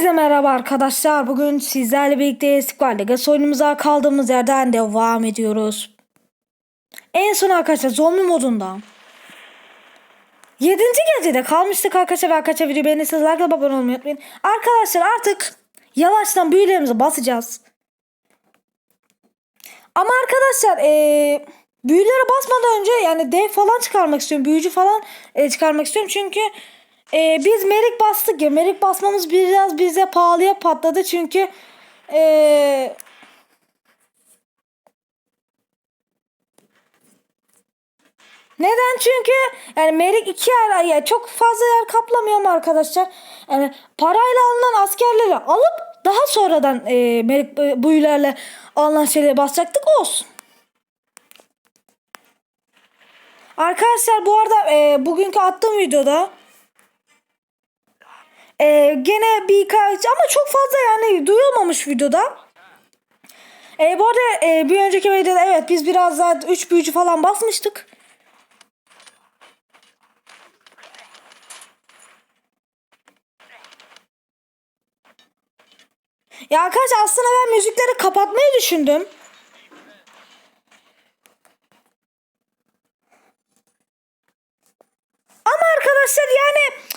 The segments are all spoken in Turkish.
Hepinize merhaba arkadaşlar. Bugün sizlerle birlikte Squad Legacy oyunumuza kaldığımız yerden devam ediyoruz. En son arkadaşlar zombi modunda. 7. gecede kalmıştık arkadaşlar. Arkadaşlar videoyu beğenirseniz like abone olmayı unutmayın. Arkadaşlar artık yavaştan büyülerimize basacağız. Ama arkadaşlar eee büyülere basmadan önce yani dev falan çıkarmak istiyorum. Büyücü falan e, çıkarmak istiyorum. Çünkü e, biz merik bastık ya. Merik basmamız biraz bize pahalıya patladı. Çünkü e, neden? Çünkü yani merik iki yer yani çok fazla yer kaplamıyor mu arkadaşlar? Yani parayla alınan askerleri alıp daha sonradan e, merik e, büyülerle alınan şeyleri basacaktık olsun. Arkadaşlar bu arada e, bugünkü attığım videoda e, gene birkaç ama çok fazla yani duyulmamış videoda. E, bu arada e, bir önceki videoda evet biz biraz daha 3 büyücü falan basmıştık. Ya arkadaşlar aslında ben müzikleri kapatmayı düşündüm. Ama arkadaşlar yani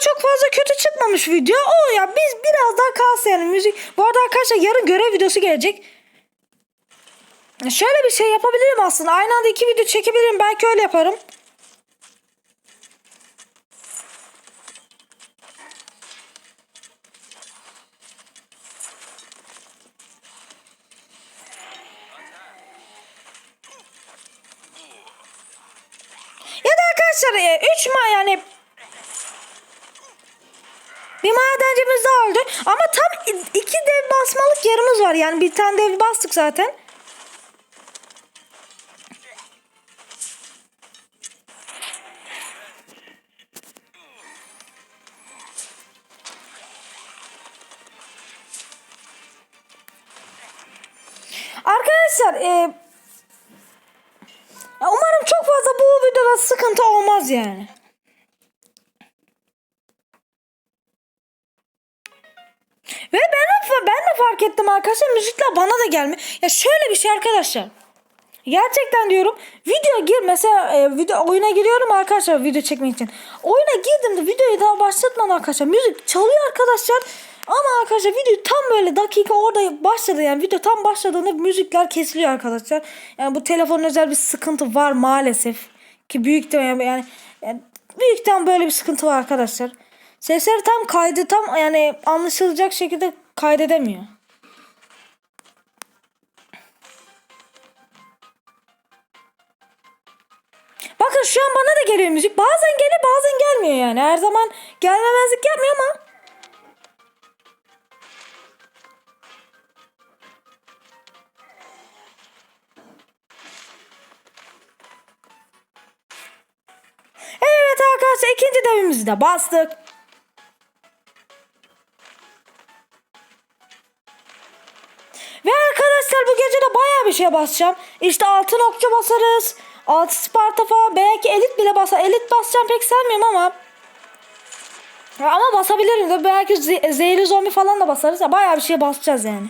çok fazla kötü çıkmamış video. O ya biz biraz daha kalsın yani müzik. Bu arada arkadaşlar yarın görev videosu gelecek. Şöyle bir şey yapabilirim aslında. Aynı anda iki video çekebilirim. Belki öyle yaparım. Ya da arkadaşlar 3 ma yani bir madencimiz daha öldü. Ama tam iki dev basmalık yerimiz var. Yani bir tane dev bastık zaten. Arkadaşlar e, umarım çok fazla bu videoda sıkıntı olmaz yani. Fark ettim arkadaşlar müzikler bana da gelmiyor. Ya şöyle bir şey arkadaşlar. Gerçekten diyorum video gir mesela e, video oyuna giriyorum arkadaşlar video çekmek için. Oyuna girdim de videoyu daha başlatmadan arkadaşlar müzik çalıyor arkadaşlar. Ama arkadaşlar video tam böyle dakika orada başladı yani video tam başladığında müzikler kesiliyor arkadaşlar. Yani bu telefonun özel bir sıkıntı var maalesef. Ki büyük de yani, yani, yani büyükten böyle bir sıkıntı var arkadaşlar. Sesleri tam kaydı tam yani anlaşılacak şekilde kaydedemiyor. Bakın şu an bana da geliyor müzik. Bazen geliyor bazen gelmiyor yani. Her zaman gelmemezlik yapmıyor ama. Evet arkadaşlar ikinci devimizi de bastık. Ve arkadaşlar bu gece de baya bir şey basacağım. İşte altın okçu basarız. Altı Sparta falan belki elit bile basar. Elit basacağım pek sevmiyorum ama. Ama basabilirim de belki ze- zehirli zombi falan da basarız. Ya bayağı bir şey basacağız yani.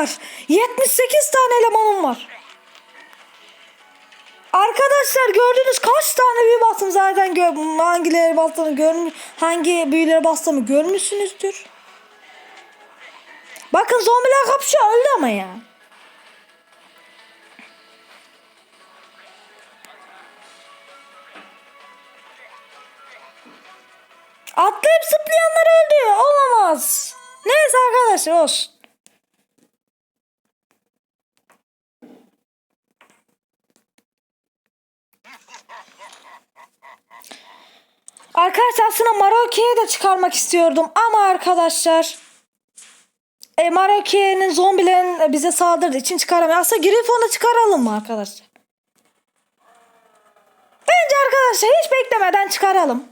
Arkadaşlar. 78 tane elemanım var. Arkadaşlar gördünüz kaç tane büyü bastım zaten gör hangileri bastığını görmüş hangi büyüleri bastığımı görmüşsünüzdür. Bakın zombiler kapışıyor öldü ama ya. Atlayıp zıplayanlar öldü. Olamaz. Neyse arkadaşlar olsun. Arkadaşlar aslında Maroke'yi de çıkarmak istiyordum ama arkadaşlar e, Maroke'nin zombilerin bize saldırdığı için çıkaramıyor. Aslında Griffon'u çıkaralım mı arkadaşlar? Bence arkadaşlar hiç beklemeden çıkaralım.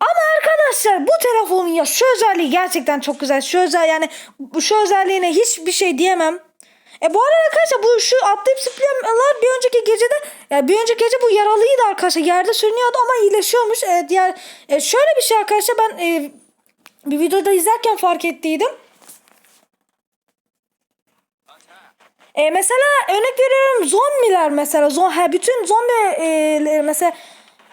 Ama arkadaşlar bu telefonun ya şu özelliği gerçekten çok güzel. Şu özel yani şu özelliğine hiçbir şey diyemem. E bu arada arkadaşlar bu şu atlayıp zıplayanlar bir önceki gecede ya bir önceki gece bu yaralıydı arkadaşlar. Yerde sürünüyordu ama iyileşiyormuş. E, diğer e, şöyle bir şey arkadaşlar ben e, bir videoda izlerken fark ettiydim. E, mesela örnek veriyorum zombiler mesela zon, ha, bütün zombi e, mesela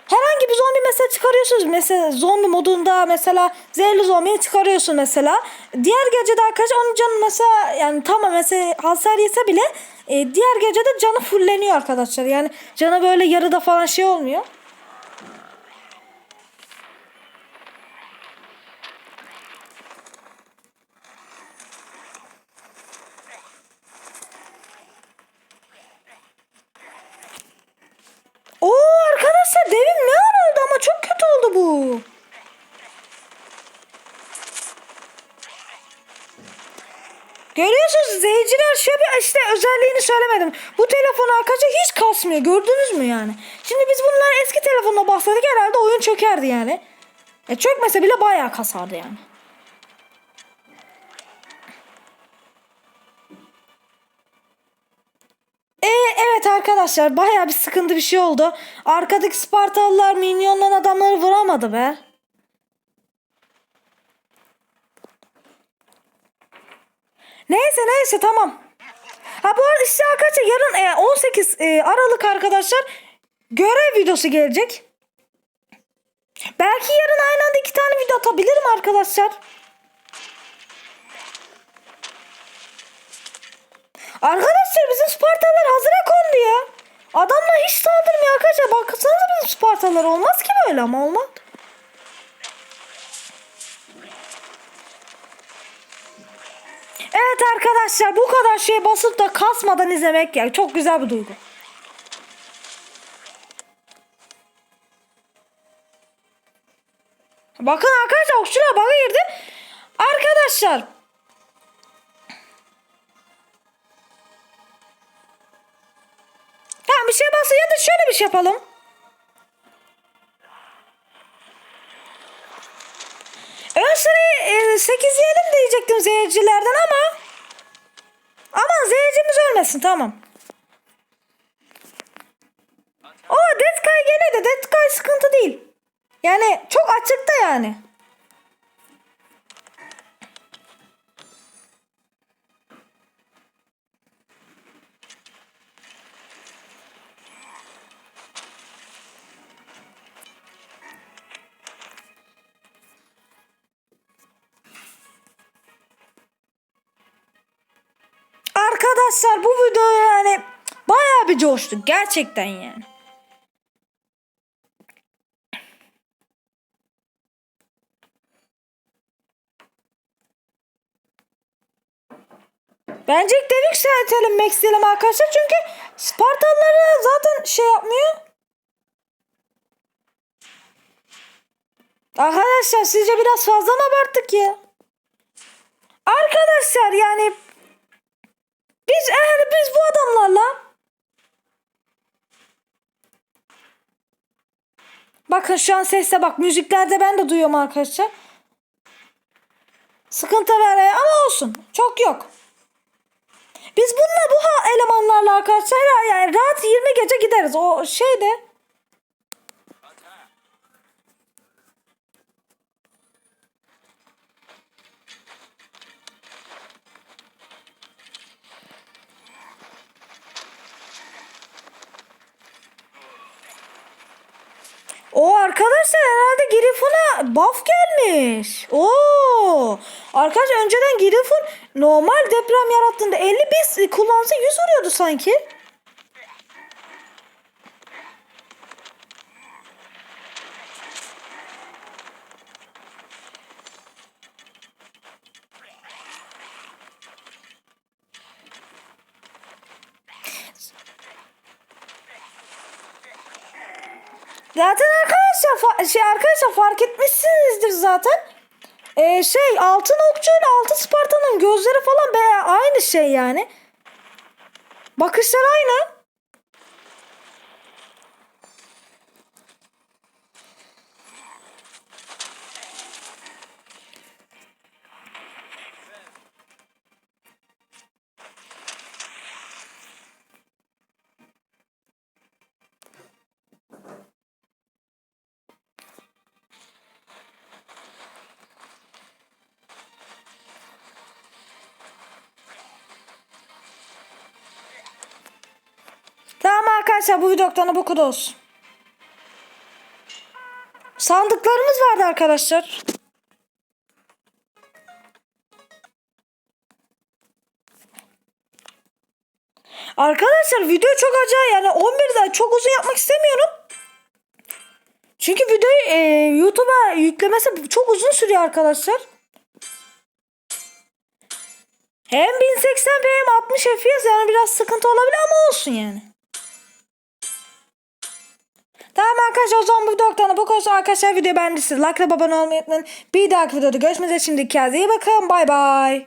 herhangi bir zombi mesela çıkarıyorsunuz. Mesela zombi modunda mesela zehirli zombiyi çıkarıyorsun mesela. Diğer gecede arkadaşlar onun canı mesela yani tamam mesela hasar yese bile e, diğer gecede canı fulleniyor arkadaşlar. Yani canı böyle yarıda falan şey olmuyor. İşte özelliğini söylemedim. Bu telefon arkadaşlar hiç kasmıyor. Gördünüz mü yani? Şimdi biz bunlar eski telefonla bahsettik herhalde oyun çökerdi yani. E çökmese bile bayağı kasardı yani. E, evet arkadaşlar bayağı bir sıkıntı bir şey oldu. Arkadaki Spartalılar minyonlan adamları vuramadı be. Neyse neyse tamam. Ha bu arada işte arkadaşlar yarın e, 18 e, Aralık arkadaşlar görev videosu gelecek. Belki yarın aynı anda iki tane video atabilirim arkadaşlar. Arkadaşlar bizim Spartalılar hazıra kondu ya. Adamlar hiç saldırmıyor arkadaşlar. Baksanıza bizim Spartalılar olmaz ki böyle ama olmaz. Evet arkadaşlar bu kadar şey basıp da kasmadan izlemek ya çok güzel bir duygu. Bakın arkadaşlar okçular bana girdi. Arkadaşlar Tamam bir şey basın ya da şöyle bir şey yapalım. Ön sırayı e, 8 yiyelim diyecektim seyircilerden ama Aman seyircimiz ölmesin tamam. O Dead Sky gene de Dead Sky sıkıntı değil. Yani çok açıkta yani. Arkadaşlar bu video yani bayağı bir coştuk gerçekten yani. Bence de yükseltelim Max diyelim arkadaşlar çünkü Spartalıları zaten şey yapmıyor. Arkadaşlar sizce biraz fazla mı abarttık ya? Arkadaşlar yani biz yani biz bu adamlarla Bakın şu an sesle bak müziklerde ben de duyuyorum arkadaşlar. Sıkıntı var ama olsun. Çok yok. Biz bununla bu elemanlarla arkadaşlar yani rahat 20 gece gideriz. O şeyde. O arkadaşlar herhalde Griffon'a buff gelmiş. Oo. Arkadaşlar önceden Griffon normal deprem yarattığında 50 bis kullansa 100 vuruyordu sanki. Zaten arkadaşlar şey arkadaşlar fark etmişsinizdir zaten. Ee, şey altın okçu ile altın Sparta'nın gözleri falan be aynı şey yani. Bakışlar aynı. Arkadaşlar bu videodan bu kadar olsun. Sandıklarımız vardı arkadaşlar. Arkadaşlar video çok acayip yani 11'de çok uzun yapmak istemiyorum. Çünkü videoyu e, YouTube'a yüklemesi çok uzun sürüyor arkadaşlar. Hem 1080p hem 60 fps yani biraz sıkıntı olabilir ama olsun yani. Tamam arkadaşlar o zaman bu videodan bu kadar arkadaşlar video beğendiyseniz like ve abone olmayı unutmayın. Bir dahaki videoda görüşmek üzere şimdi kendinize iyi bakın bay bay.